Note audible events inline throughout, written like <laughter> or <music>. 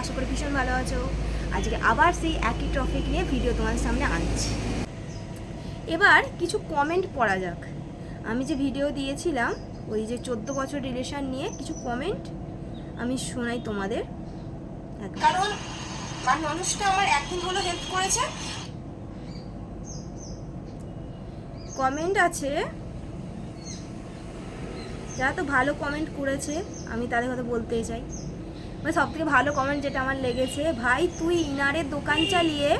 আশা করি ভীষণ ভালো আছো। আজকে আবার সেই একই টপিক নিয়ে ভিডিও তোমাদের সামনে আনছি। এবার কিছু কমেন্ট পড়া যাক। আমি যে ভিডিও দিয়েছিলাম, ওই যে চোদ্দ বছর রিলেশন নিয়ে কিছু কমেন্ট আমি শোনাই তোমাদের। কারণ মানুষটা আমার একদিন হলো হেল্প করেছে। কমেন্ট আছে, যারা তো ভালো কমেন্ট করেছে, আমি তাদের কথা বলতেই চাই। মানে সব থেকে ভালো কমেন্ট যেটা আমার লেগেছে, ভাই, তুই ইনারের দোকান চালিয়ে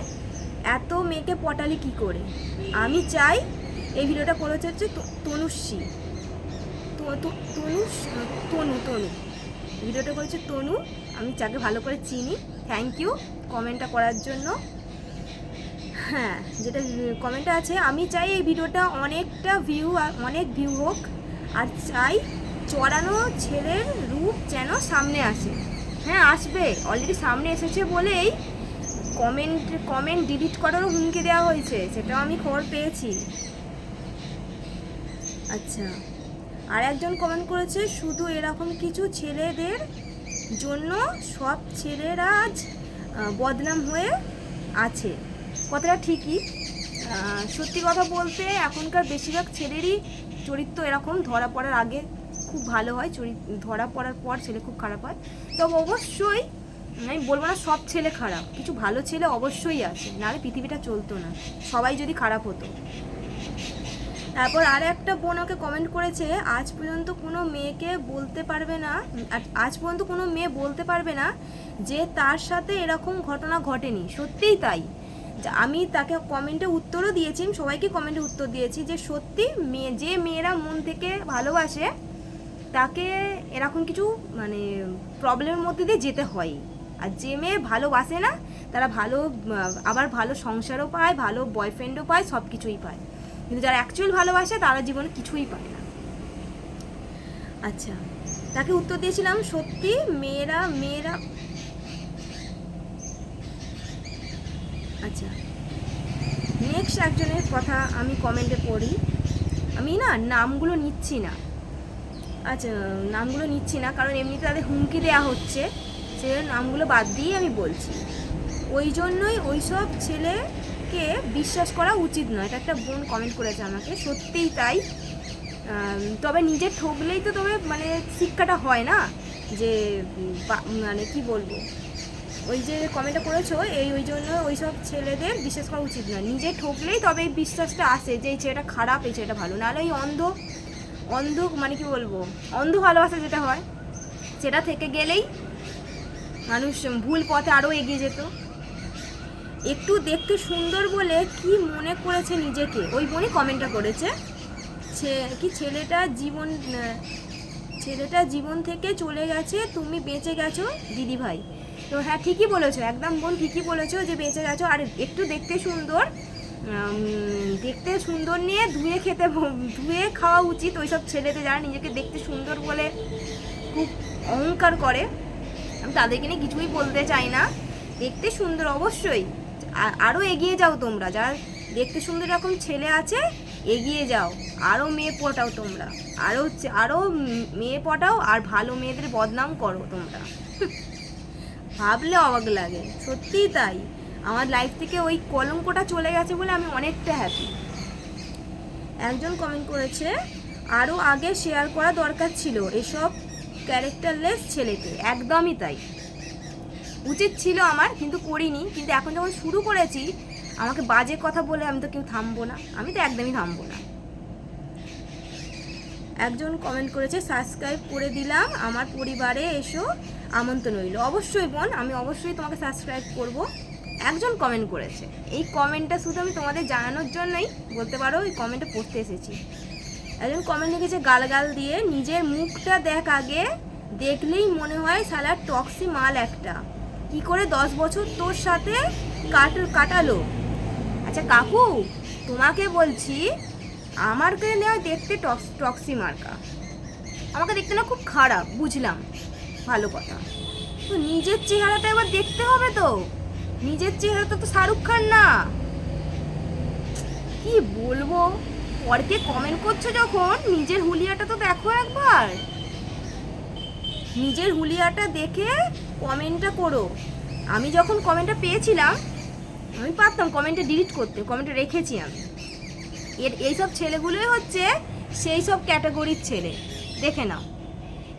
এত মেয়েকে পটালি কি করে? আমি চাই এই ভিডিওটা করেছে হচ্ছে তনুশ্রী। তো- তো- তনুষ তনু তনু। ভিডিওটা করেছে তনু। আমি যাকে ভালো করে চিনি। থ্যাংক ইউ কমেন্টটা করার জন্য। হ্যাঁ যেটা কমেন্টটা আছে, আমি চাই এই ভিডিওটা অনেকটা ভিউ অনেক ভিউ হোক। আর চাই চড়ানো ছেলের রূপ যেন সামনে আসে। হ্যাঁ আসবে। অলরেডি সামনে এসেছে বলেই কমেন্ট কমেন্ট ডিলিট করারও হুমকি দেওয়া হয়েছে। সেটাও আমি খবর পেয়েছি। আচ্ছা। আর একজন কমেন্ট করেছে, শুধু এরকম কিছু ছেলেদের জন্য সব ছেলেরা আজ বদনাম হয়ে আছে। কথাটা ঠিকই। সত্যি কথা বলতে এখনকার বেশিরভাগ ছেলেরই চরিত্র এরকম ধরা পড়ার আগে খুব ভালো হয় চরিত্র ধরা পড়ার পর ছেলে খুব খারাপ হয়। তবে অবশ্যই, আমি বলব না সব ছেলে খারাপ, কিছু ভালো ছেলে অবশ্যই আছে, নাহলে পৃথিবীটা চলতো না, সবাই যদি খারাপ হতো। তারপর আর একটা বোন ওকে কমেন্ট করেছে, আজ পর্যন্ত কোনো মেয়েকে বলতে পারবে না, আজ- পর্যন্ত কোনো মেয়ে বলতে পারবে না যে তার সাথে এরকম ঘটনা ঘটেনি। সত্যিই তাই। আমি তাকে কমেন্টে উত্তরও দিয়েছি সবাইকে কমেন্টে উত্তর দিয়েছি যে সত্যি মেয়ে যে মেয়েরা মন থেকে ভালোবাসে তাকে এরকম কিছু মানে প্রবলেমের মধ্যে দিয়ে যেতে হয়। আর যে মেয়ে ভালোবাসে না, তারা ভালো, আবার ভালো সংসারও পায়, ভালো বয়ফ্রেন্ডও পায় সব কিছুই পায়। কিন্তু যারা অ্যাকচুয়াল ভালোবাসে, তারা জীবনে কিছুই পায় না। আচ্ছা তাকে উত্তর দিয়েছিলাম, সত্যি মেয়েরা মেয়েরা আচ্ছা নেক্সট একজনের কথা আমি কমেন্টে পড়ি। আমি না নামগুলো নিচ্ছি না। আচ্ছা নামগুলো নিচ্ছি না, কারণ এমনিতে তাদের হুমকি দেওয়া হচ্ছে। সে নামগুলো বাদ দিয়েই আমি বলছি। ওই জন্যই ওই সব ছেলেকে বিশ্বাস করা উচিত নয়। এটা একটা বোন কমেন্ট করেছে আমাকে। সত্যিই তাই। তবে নিজে ঠকলেই তো তবে মানে শিক্ষাটা হয় না যে মানে কি বলব? ওই যে কমেন্টটা করেছ, এই ওই জন্য ওই সব ছেলেদের বিশ্বাস করা উচিত নয়। নিজে ঠকলেই তবে এই বিশ্বাসটা আসে যে, এই ছেলেটা খারাপ, এই ছেলেটা ভালো। নাহলে ওই অন্ধ অন্ধ মানে কি বলব? অন্ধ ভালোবাসা যেটা হয়, সেটা থেকে গেলেই মানুষ ভুল পথে আরও এগিয়ে যেত। একটু দেখতে সুন্দর বলে কি মনে করেছে নিজেকে? ওই বোনই কমেন্টটা করেছে সে কি ছেলেটা জীবন ছেলেটা জীবন থেকে চলে গেছে, তুমি বেঁচে গেছো দিদি ভাই তো হ্যাঁ ঠিকই বলেছ, একদম বোন ঠিকই বলেছ যে বেঁচে গেছো, আর একটু দেখতে সুন্দর দেখতে সুন্দর নিয়ে ধুয়ে খেতে ধুয়ে খাওয়া উচিত। ওইসব ছেলেদের যারা নিজেকে দেখতে সুন্দর বলে খুব অহংকার করে, আমি তাদেরকে নিয়ে কিছুই বলতে চাই না। দেখতে সুন্দর অবশ্যই। আরও এগিয়ে যাও তোমরা। যারা দেখতে সুন্দর এরকম ছেলে আছে, এগিয়ে যাও। আরও মেয়ে পটাও তোমরা। আরও আরও মেয়ে পটাও আর ভালো মেয়েদের বদনাম করো তোমরা। <laughs> ভাবলে অবাক লাগে। সত্যিই তাই। আমার লাইফ থেকে ওই কলঙ্কটা চলে গেছে বলে আমি অনেকটা হ্যাপি একজন কমেন্ট করেছে আরও আগে শেয়ার করা দরকার ছিল এসব ক্যারেক্টারলেস ছেলেকে, একদমই তাই। উচিত ছিল আমার, কিন্তু করিনি, কিন্তু এখন যখন শুরু করেছি, আমাকে বাজে কথা বলে আমি তো কেউ থামবো না, আমি তো একদমই থামবো না। একজন কমেন্ট করেছে সাবস্ক্রাইব করে দিলাম, আমার পরিবারে এসো, আমন্ত্রণ রইল। অবশ্যই বোন, আমি অবশ্যই তোমাকে সাবস্ক্রাইব করব। একজন কমেন্ট করেছে। এই কমেন্টটা শুধু আমি তোমাদের জানানোর জন্যই বলতে পারো, এই কমেন্টটা পড়তে এসেছি। একজন কমেন্ট লিখেছে, গালগাল দিয়ে নিজের মুখটা দেখ আগে, দেখলেই মনে হয় সালার টক্সি মাল একটা। কি করে দশ বছর তোর সাথে কাট, কাটালো? আচ্ছা কাকু, তোমাকে বলছি আমারকে নেওয়া দেখতে টক্স, টক্সি মার্কা। আমাকে দেখতে না খুব খারাপ, বুঝলাম। ভালো কথা। তো নিজের চেহারাটা এবার দেখতে হবে তো। নিজের চেহারাটা তো শাহরুখ খান না। কি বলব? পরকে কমেন্ট করছ যখন, নিজের হুলিয়াটা তো দেখো একবার। নিজের হুলিয়াটা দেখে কমেন্টটা করো। আমি যখন কমেন্টটা পেয়েছিলাম, আমি পারতাম কমেন্টে ডিলিট করতে কমেন্টটা রেখেছি আমি। এর এইসব ছেলেগুলোই হচ্ছে সেই সব ক্যাটাগরির ছেলে। দেখে নাও।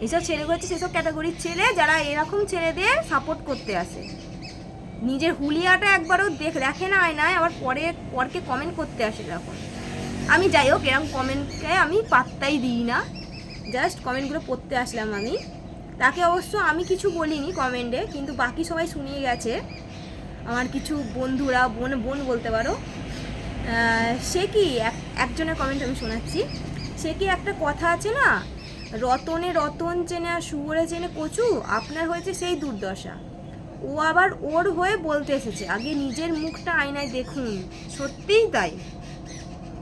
এইসব ছেলেগুলো হচ্ছে সেসব ক্যাটাগরির ছেলে যারা এরকম ছেলেদের সাপোর্ট করতে আসে। নিজের হুলিয়াটা একবারও দেখ, দেখে না আয়নায়, আবার পরে, পরকে কমেন্ট করতে আসে এরকম আমি যাই হোক, এরকম কমেন্টকে আমি পাত্তাই দিই না। জাস্ট কমেন্টগুলো পড়তে আসলাম আমি। তাকে অবশ্য আমি কিছু বলিনি কমেন্টে কিন্তু বাকি সবাই শুনিয়ে গেছে। আমার কিছু বন্ধুরা, বোন বোন বলতে পারো। সে কি? এক- একজনের কমেন্ট আমি শোনাচ্ছি। সে কি একটা কথা আছে না? রতনে রতন চেনে আর শুয়োরে চেনে কচু, আপনার হয়েছে সেই দুর্দশা। ও আবার ওর হয়ে বলতে এসেছে। আগে নিজের মুখটা আয়নায় দেখুন। সত্যিই তাই।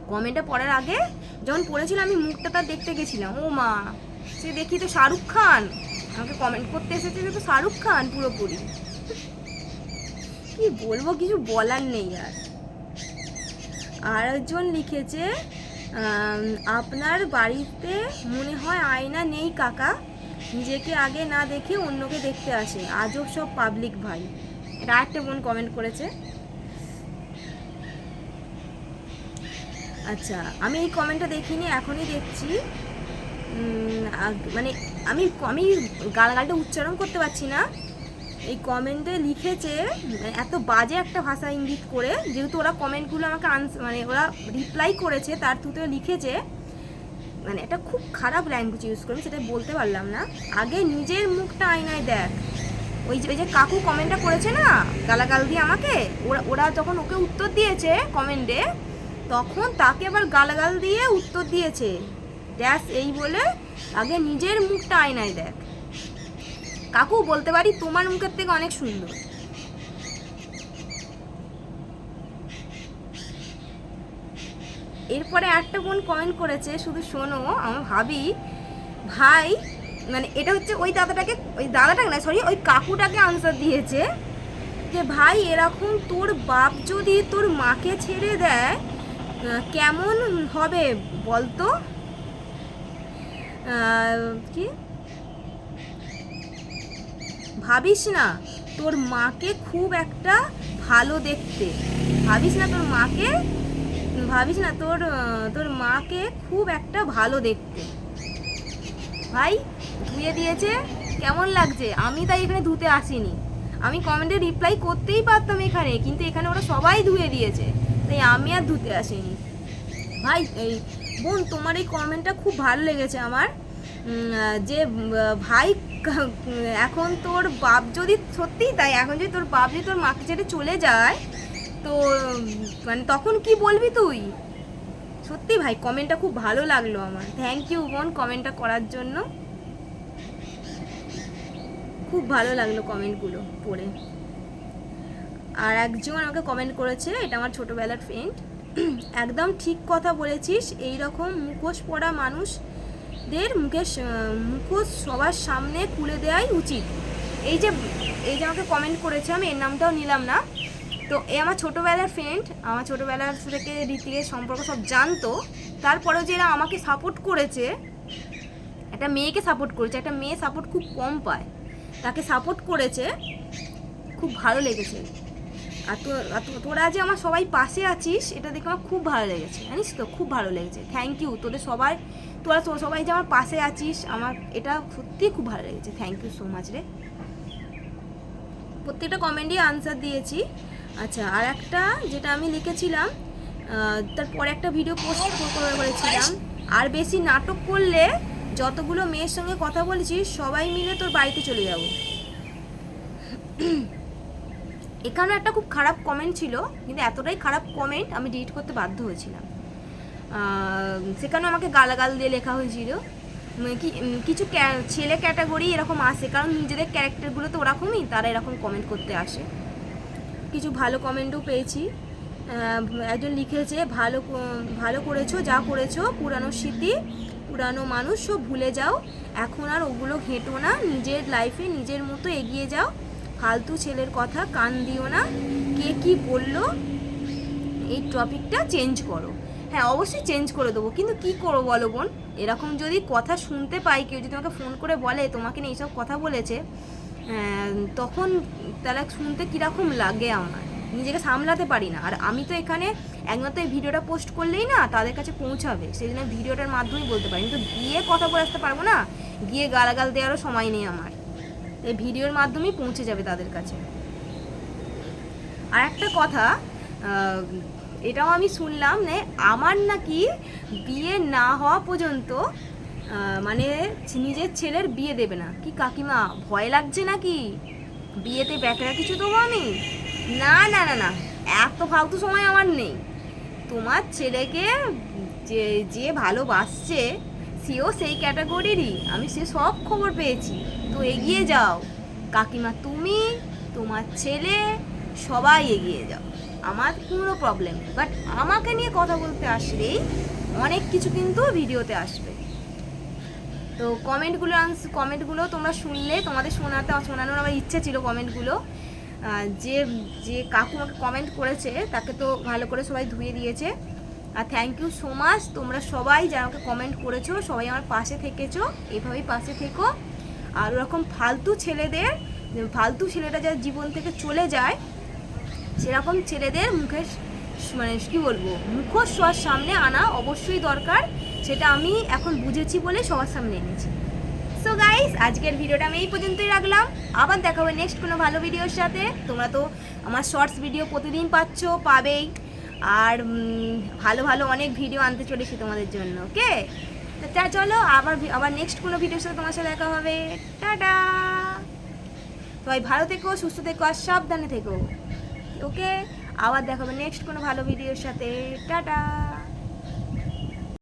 কমেন্টটা পড়ার আগে যখন পড়েছিলাম আমি মুখটা তার দেখতে গেছিলাম। ও মা, সে দেখি তো শাহরুখ খান। আমাকে কমেন্ট করতে এসেছে তো শাহরুখ খান পুরোপুরি। কি বলব, কিছু বলার নেই আর। আর একজন লিখেছে আপনার বাড়িতে মনে হয় আয়না নেই, কাকা। নিজেকে আগে না দেখে অন্যকে দেখতে আসে। আজব সব পাবলিক ভাই। এটা একটা বোন কমেন্ট করেছে। আচ্ছা আমি এই কমেন্টটা দেখিনি, এখনই দেখছি। মানে আমি আমি গালাগালটা উচ্চারণ করতে পারছি না। এই কমেন্টে লিখেছে মানে এত বাজে একটা ভাষা ইঙ্গিত করে। যেহেতু ওরা কমেন্টগুলো আমাকে আনস মানে ওরা রিপ্লাই করেছে, তার থ্রুতে লিখেছে মানে একটা খুব খারাপ ল্যাঙ্গুয়েজ ইউজ করে সেটা বলতে পারলাম না। আগে নিজের মুখটা আয়নায় দেখ। ওই যে ওই যে কাকু কমেন্টটা করেছে না, গালাগাল দিয়ে আমাকে, ওরা ওরা যখন ওকে উত্তর দিয়েছে কমেন্টে তখন তাকে আবার গালাগাল দিয়ে উত্তর দিয়েছে। ড্যাশ এই বলে আগে নিজের মুখটা আয়নায় দেখ। কাকু, বলতে পারি তোমার মুখের থেকে অনেক সুন্দর। এরপরে একটা বোন কমেন্ট করেছে, শুধু শোনো আমি ভাবি, ভাই মানে এটা হচ্ছে ওই দাদাটাকে ওই দাদাটাকে না সরি ওই কাকুটাকে আনসার দিয়েছে যে, ভাই, এরকম তোর বাপ যদি তোর মাকে ছেড়ে দেয় কেমন হবে বলতো? কি? ভাবিস না, তোর মাকে খুব একটা ভালো দেখতে। ভাবিস না তোর মাকে ভাবিস না, তোর তোর মাকে খুব একটা ভালো দেখতে। ভাই, ধুয়ে দিয়েছে, কেমন লাগছে? আমি তাই এখানে ধুতে আসিনি। আমি কমেন্টে রিপ্লাই করতেই পারতাম এখানে, কিন্তু এখানে ওরা সবাই ধুয়ে দিয়েছে। তাই আমি আর ধুতে আসিনি। ভাই, এই বোন, তোমার এই কমেন্টটা খুব ভালো লেগেছে আমার। যে ভাই, এখন তোর বাপ যদি, সত্যিই তাই, এখন যদি তোর বাপ যদি তোর মাকে ছেড়ে চলে যায় তো মানে তখন কি বলবি তুই? সত্যি ভাই, কমেন্টটা খুব ভালো লাগল আমার। থ্যাংক ইউ বোন, কমেন্টটা করার জন্য। খুব ভালো লাগল কমেন্টগুলো পড়ে। আর একজন আমাকে কমেন্ট করেছে, এটা আমার ছোটোবেলার ফ্রেন্ড একদম ঠিক কথা বলেছিস, এই রকম মুখোশ পড়া মানুষদের মুখে মুখোশ সবার সামনে খুলে দেওয়াই উচিত। এই যে এই যে আমাকে কমেন্ট করেছে, আমি এর নামটাও নিলাম না। তো এ আমার ছোটোবেলার ফ্রেন্ড আমার ছোটোবেলার থেকে রীতিকের সম্পর্ক সব জানতো। তারপরেও যে এরা আমাকে সাপোর্ট করেছে, একটা মেয়েকে সাপোর্ট করেছে, একটা মেয়ে সাপোর্ট খুব কম পায়। তাকে সাপোর্ট করেছে, খুব ভালো লেগেছে। আর তো তোরা যে আমার সবাই পাশে আছিস, এটা দেখে আমার খুব ভালো লেগেছে। জানিস তো, খুব ভালো লেগেছে। থ্যাংক ইউ তোদের সবাই, তোরা সবাই যে আমার পাশে আছিস, আমার, এটা সত্যিই খুব ভালো লেগেছে। থ্যাংক ইউ সো মাচ রে। প্রত্যেকটা কমেন্টই আনসার দিয়েছি। আচ্ছা আর একটা যেটা আমি লিখেছিলাম তারপরে একটা ভিডিও পোস্ট করেছিলাম। আর বেশি নাটক করলে যতগুলো মেয়ের সঙ্গে কথা বলেছিস সবাই মিলে তোর বাড়িতে চলে যাব। এখানে একটা খুব খারাপ কমেন্ট ছিল কিন্তু এতটাই খারাপ কমেন্ট আমি ডিলিট করতে বাধ্য হয়েছিলাম। আহ, সেখানেও আমাকে গালাগাল দিয়ে লেখা হয়েছিল। কিছু ছেলে ক্যাটাগরি এরকম আসে কারণ নিজেদের ক্যারেক্টারগুলো তো ওরকমই তারা এরকম কমেন্ট করতে আসে। কিছু ভালো কমেন্টও পেয়েছি। একজন লিখেছে, ভালো ভালো করেছ, যা করেছ, পুরানো স্মৃতি, পুরানো মানুষ সব ভুলে যাও। এখন আর ওগুলো ঘেঁটো না। নিজের লাইফে নিজের মতো এগিয়ে যাও। ফালতু ছেলের কথা কান দিও না। কে কি বলল? এই টপিকটা চেঞ্জ করো। হ্যাঁ অবশ্যই চেঞ্জ করে দেবো। কিন্তু কি করব বলো বোন? এরকম যদি কথা শুনতে পাই, কেউ যদি তোমাকে ফোন করে বলে, তোমাকে নিয়ে এইসব কথা বলেছে তখন তাহলে শুনতে কীরকম লাগে আমার? নিজেকে সামলাতে পারি না। আর আমি তো এখানে একমাত্র এই ভিডিওটা পোস্ট করলেই না তাদের কাছে পৌঁছাবে। সেই জন্য ভিডিওটার মাধ্যমেই বলতে পারি। কিন্তু গিয়ে কথা বলে আসতে পারব না? গিয়ে গালাগাল দেওয়ারও সময় নেই আমার। এই ভিডিওর মাধ্যমেই পৌঁছে যাবে তাদের কাছে। আর একটা কথা এটাও আমি শুনলাম যে আমার নাকি বিয়ে না হওয়া পর্যন্ত মানে নিজের ছেলের বিয়ে দেবে না। কি কাকিমা, ভয় লাগছে নাকি? বিয়েতে ব্যাকরা কিছু দেবো আমি? না না না না, এত ফালতু সময় আমার নেই। তোমার ছেলেকে যে যে ভালোবাসছে, সেও সেই ক্যাটাগরিরই। আমি সে সব খবর পেয়েছি। তো এগিয়ে যাও। কাকিমা, তুমি, তোমার ছেলে, সবাই এগিয়ে যাও। আমার কোনো প্রবলেম বাট আমাকে নিয়ে কথা বলতে আসলেই অনেক কিছু কিন্তু ভিডিওতে আসবে। তো কমেন্টগুলো কমেন্টগুলো তোমরা শুনলে, তোমাদের শোনাতে, শোনানোর আমার ইচ্ছে ছিল কমেন্টগুলো। যে যে কাকু আমাকে কমেন্ট করেছে, তাকে তো ভালো করে সবাই ধুয়ে দিয়েছে। আর থ্যাংক ইউ সো মাচ তোমরা সবাই যারা আমাকে কমেন্ট করেছ, সবাই আমার পাশে থেকেছো, এভাবেই পাশে থেকো। আর ওরকম ফালতু ছেলেদের, ফালতু ছেলেটা যার জীবন থেকে চলে যায়, সেরকম ছেলেদের মুখে মানে কি বলব, মুখোশ সবার সামনে আনা অবশ্যই দরকার, সেটা আমি এখন বুঝেছি বলে সবার সামনে এনেছি। সো গাইস আজকের ভিডিওটা আমি এই পর্যন্তই রাখলাম। আবার দেখা হবে নেক্সট কোনো ভালো ভিডিওর সাথে। তোমরা তো আমার শর্টস ভিডিও প্রতিদিন পাচ্ছ, পাবেই। আর ভালো ভালো অনেক ভিডিও আনতে চলেছি তোমাদের জন্য ওকে তো চলো, আবার আবার নেক্সট কোনো ভিডিওর সাথে তোমার সাথে দেখা হবে। টাটা! সবাই ভালো থেকো, সুস্থ থেকো, আর সাবধানে থেকো ওকে আবার দেখাবো নেক্সট কোনো ভালো ভিডিওর সাথে। টাটা!